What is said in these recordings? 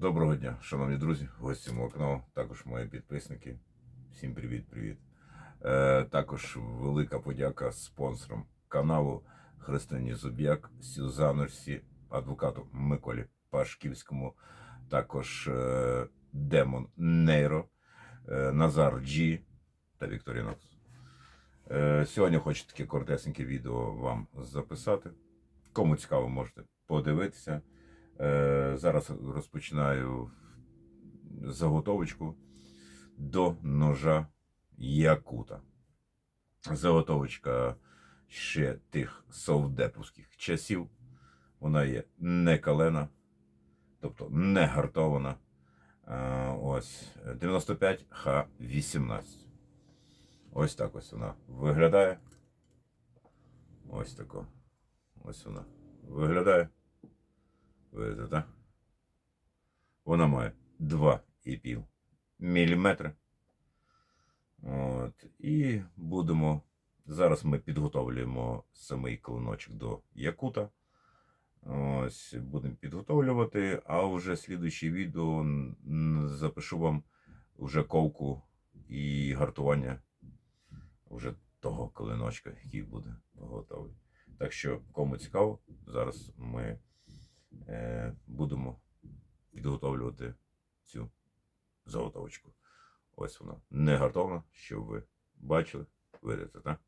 Доброго дня, шановні друзі, гості мого каналу, також мої підписники. Всім привіт-привіт. Е, також велика подяка спонсорам каналу Христині Зуб'як, Сюзанусі, адвокату Миколі Пашківському, також е, Демон Нейро, е, Назар Джі та Вікторія Нокс. Е, сьогодні хочу таке коротесеньке відео вам записати. Кому цікаво, можете подивитися. Е, зараз розпочинаю заготовочку до ножа Якута. Заготовочка ще тих совдеповських часів. Вона є не калена, тобто не гартована. Е, ось 95 Х18. Ось так ось вона виглядає. Ось тако. Ось вона виглядає. Видите, так? Вона має 2,5 мм. От. І будемо. Зараз ми підготовлюємо самий клиночок до якута. Ось, будемо підготовлювати, а вже слідуюче відео запишу вам вже ковку і гартування вже того клиночка, який буде готовий. Так що, кому цікаво, зараз ми будемо підготовлювати цю заготовочку. Ось вона не готова, щоб ви бачили, видите, так?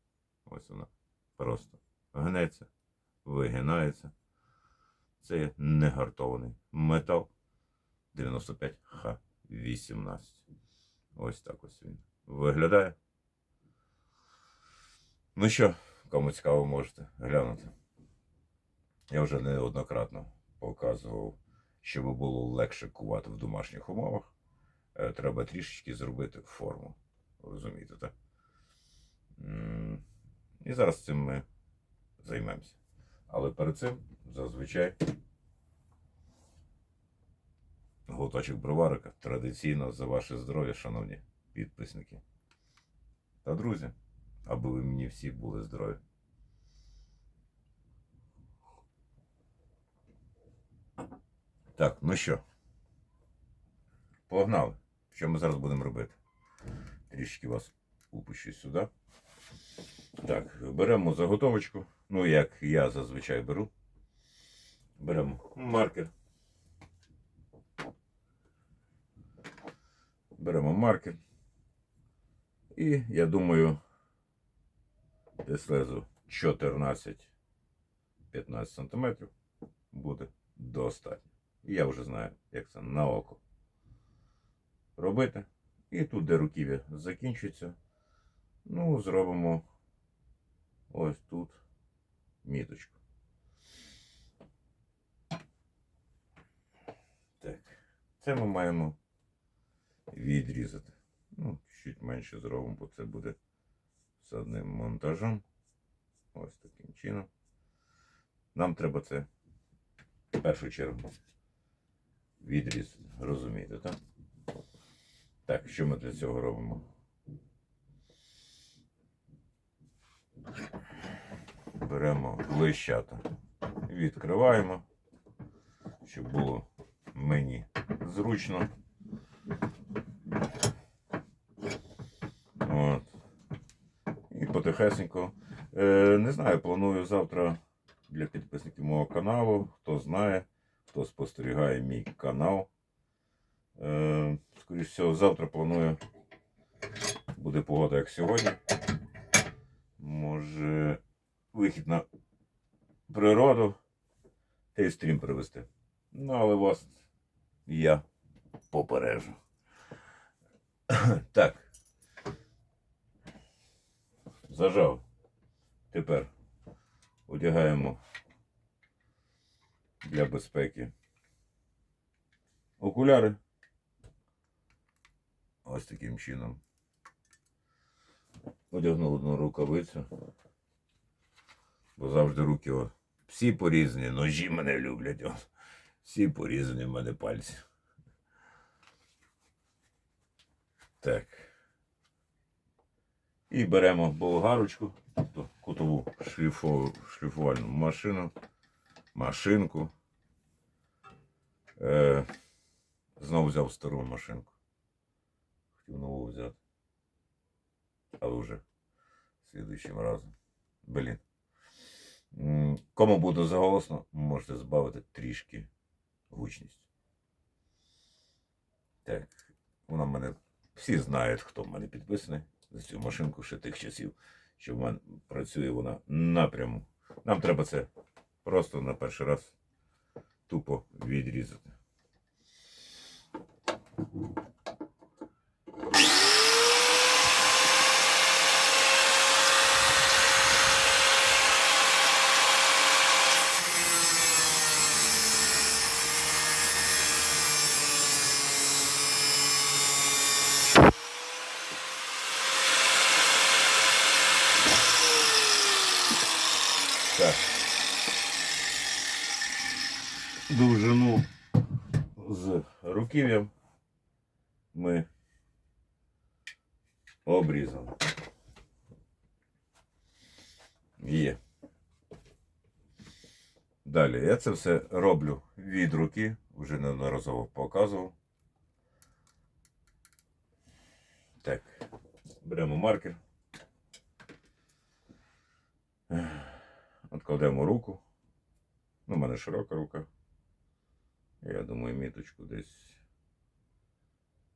Ось вона просто гнеться, вигинається. Це є негартований метал 95Х18. Ось так ось він виглядає. Ну що, кому цікаво, можете глянути. Я вже неоднократно показував, щоб було легше кувати в домашніх умовах. е, Треба трішечки зробити форму. Розумієте, так? І зараз цим ми займемося. Але перед цим зазвичай глоточок броварика традиційно за ваше здоров'я, шановні підписники. Та друзі, аби ви мені всі були здорові. Так, ну що? Погнали. Що ми зараз будемо робити? Трішки вас упущу сюди. Так, беремо заготовочку. Ну, як я зазвичай беру. Беремо маркер. Беремо маркер. І я думаю, десь лезу 14-15 см буде достатньо. І я вже знаю, як це на око робити. І тут, де руків'я закінчується, ну, зробимо ось тут міточку. Так, це ми маємо відрізати. Ну, чуть менше зробимо, бо це буде з одним монтажом. Ось таким чином. Нам треба це в першу чергу відрізати. Розумієте, так? Так, що ми для цього робимо? Беремо лищата, відкриваємо, щоб було мені зручно. От. І потихесенько. Е, не знаю, планую завтра для підписників мого каналу. Хто знає, хто спостерігає мій канал. Е, скоріш всього, завтра планую. Буде погода, як сьогодні. Може, вихід на природу та й стрім привезти. Ну, але вас я попережу. Так. Зажав. Тепер одягаємо для безпеки окуляри. Ось таким чином. Одягнув одну рукавицю. Бо завжди руки о, всі порізані, ножі мене люблять. О. Всі порізані в мене пальці. Так. І беремо болгарочку, тобто кутову шліфу, шліфувальну машину, машинку. Е, Знову взяв стару машинку. Хотів нову взяти. Але вже слідуючим разом. Блін. Кому буду заголосно, можете збавити трішки гучність. Так, вона в мене. Всі знають, хто в мене підписаний за цю машинку ще тих часів, що в мене працює вона напряму. Нам треба це просто на перший раз тупо відрізати. Так. Довжину з руків'ям ми обрізали. Є. Далі я це все роблю від руки, вже неодноразово показував. Так, беремо маркер. Откладемо руку. Ну, у мене широка рука. Я думаю, міточку десь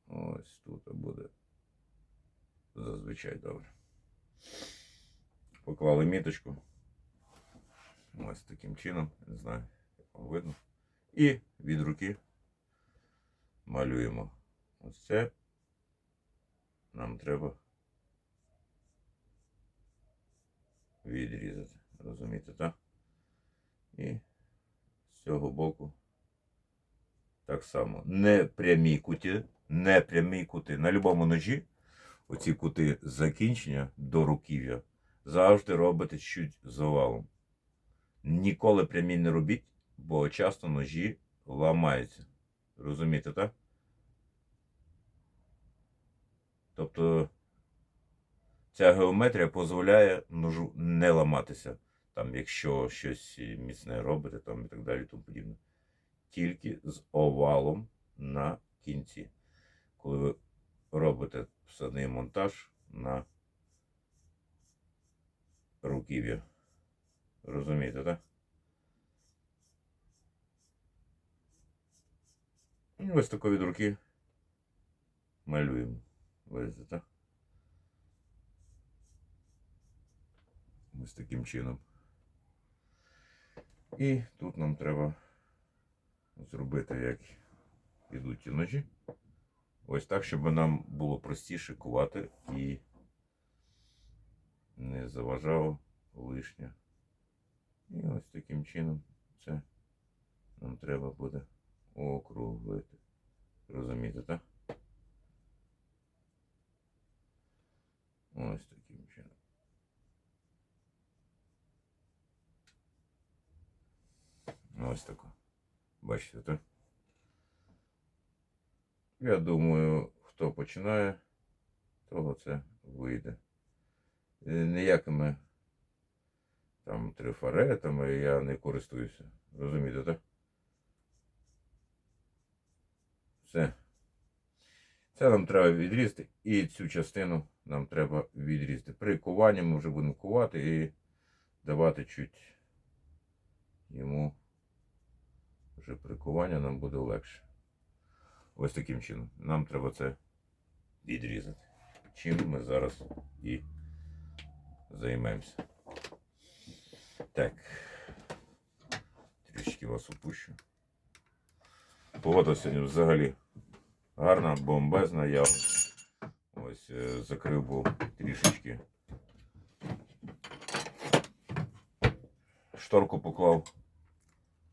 ось тут буде зазвичай добре. Поклали міточку. Ось таким чином, не знаю, як вам видно. І від руки малюємо. Ось це нам треба відрізати. Розумієте, так? І з цього боку так само. Не прямі кути, не прямі кути. На будь-якому ножі оці кути закінчення до руків'я завжди робите чуть з овалом. Ніколи прямі не робіть, бо часто ножі ламаються. Розумієте, так? Тобто ця геометрія дозволяє ножу не ламатися. Там, якщо щось міцне робите, там і так далі, тому подібне. Тільки з овалом на кінці. Коли ви робите всадний монтаж на руків'я. Розумієте, так? Ось тако від руки малюємо. Бачите, так? Ось таким чином. І тут нам треба зробити, як ідуть ті ножі. Ось так, щоб нам було простіше кувати і не заважало лишнє. І ось таким чином це нам треба буде округлити. Розумієте, так? Ось таким чином. Ось тако. Бачите, так? Я думаю, хто починає, того це вийде. Е, Ніякими там трафаретами я не користуюся. Розумієте, так? Все. Це нам треба відрізати і цю частину нам треба відрізати. При куванні ми вже будемо кувати і давати чуть йому вже при куванні нам буде легше. Ось таким чином. Нам треба це відрізати. Чим ми зараз і займемося. Так. Трішки вас опущу. Погода сьогодні взагалі гарна, бомбезна. Я ось е, закрив був трішечки. Шторку поклав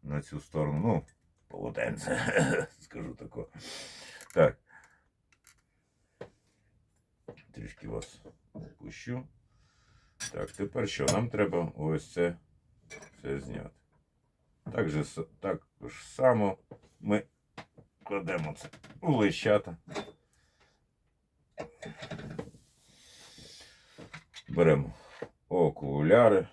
на цю сторону. Ну, полотенце, скажу тако. Так. Трішки вас опущу. Так, тепер що? Нам треба ось це, це зняти. Так же, так ж само ми кладемо це у лищата. Беремо окуляри.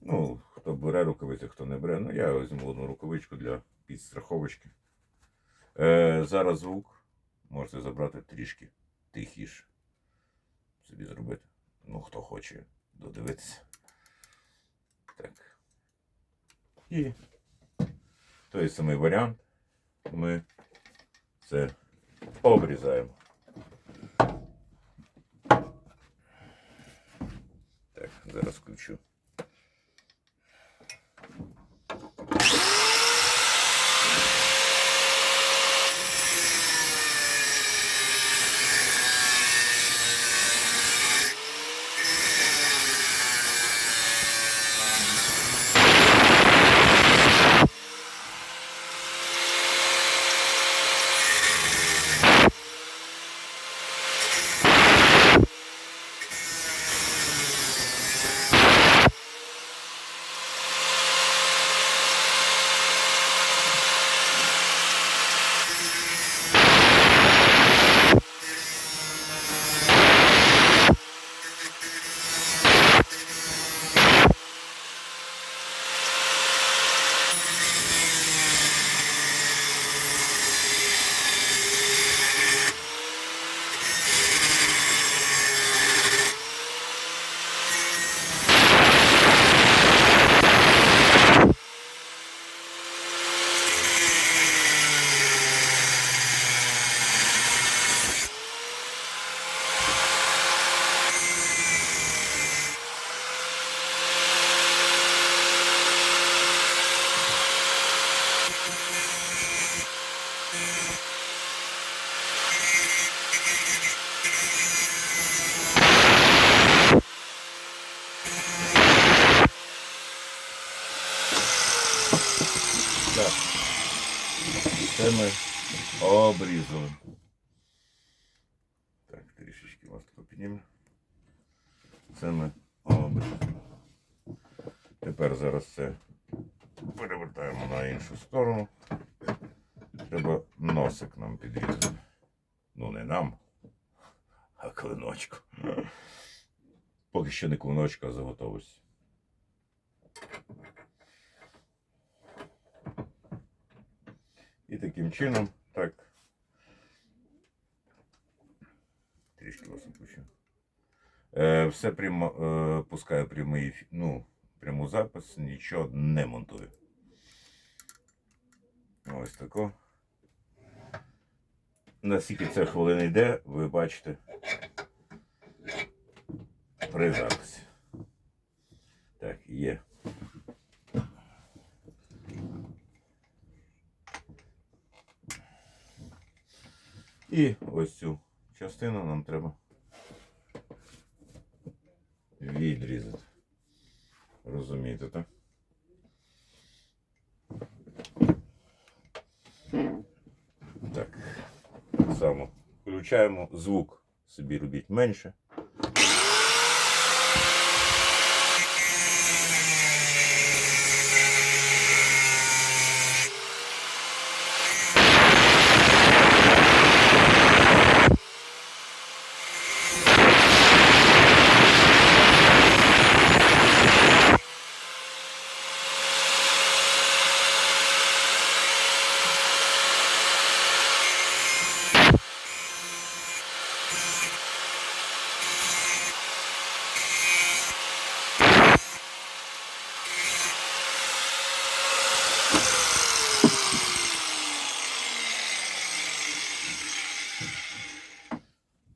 Ну, хто бере рукавиці, хто не бере. Ну, я візьму одну рукавичку для підстраховочки. Е, зараз звук можете забрати трішки тихіше. Собі зробити. Ну, хто хоче додивитися. Так. І той самий варіант ми це обрізаємо. Так, зараз включу. Обрізали. Так, трішечки вас тако піднімемо. Це ми обрізали. Тепер зараз це перевертаємо на іншу сторону. Треба носик нам підрізати. Ну, не нам, а клиночку. Поки що не клиночка, а заготовості. І таким чином, так. Трішки вас опущу. Е, все прямо, е, пускаю прямий, ну, пряму запис, нічого не монтую. Ось тако. Наскільки це хвилина йде, ви бачите при записі. Так, є. І ось цю частину нам треба відрізати. Розумієте, так? Так. Так само включаємо звук. Собі робіть менше.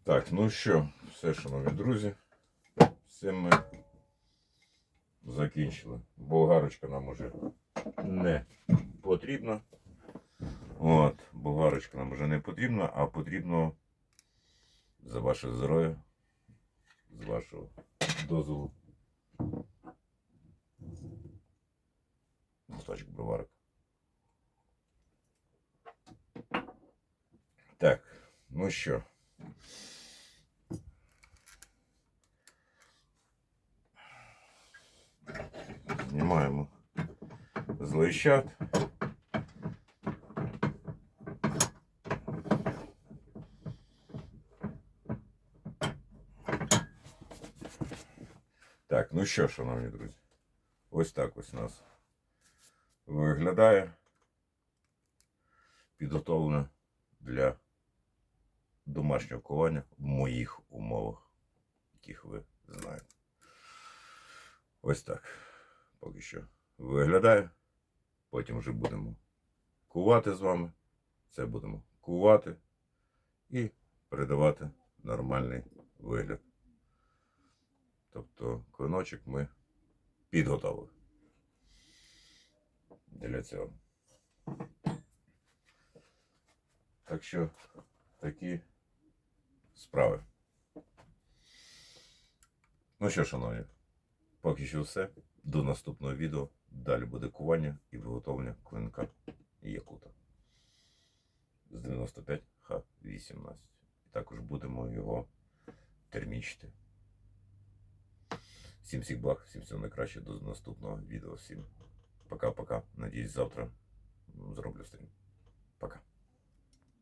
Так, ну що, все, шановні друзі, цим ми закінчили. Болгарочка нам уже не потрібна. От, болгарочка нам вже не потрібна, а потрібно за ваше здоров'я, з вашого дозволу. Кусочок броварок. Так, ну що. Знімаємо з. Так, ну що, шановні друзі, ось так ось у нас виглядає. підготовлено для домашнього кування в моїх умовах, яких ви знаєте. Ось так. Поки що виглядає. Потім вже будемо кувати з вами. Це будемо кувати і передавати нормальний вигляд. Тобто клиночок ми підготовили для цього. Так що такі справи. Ну що, шановні, поки що все. До наступного відео. Далі буде кування і виготовлення клинка Якута з 95 Х18. І також будемо його термічити. Всім всіх благ, всім всього найкраще до наступного відео. Всім пока-пока. Надіюсь, завтра зроблю стрім.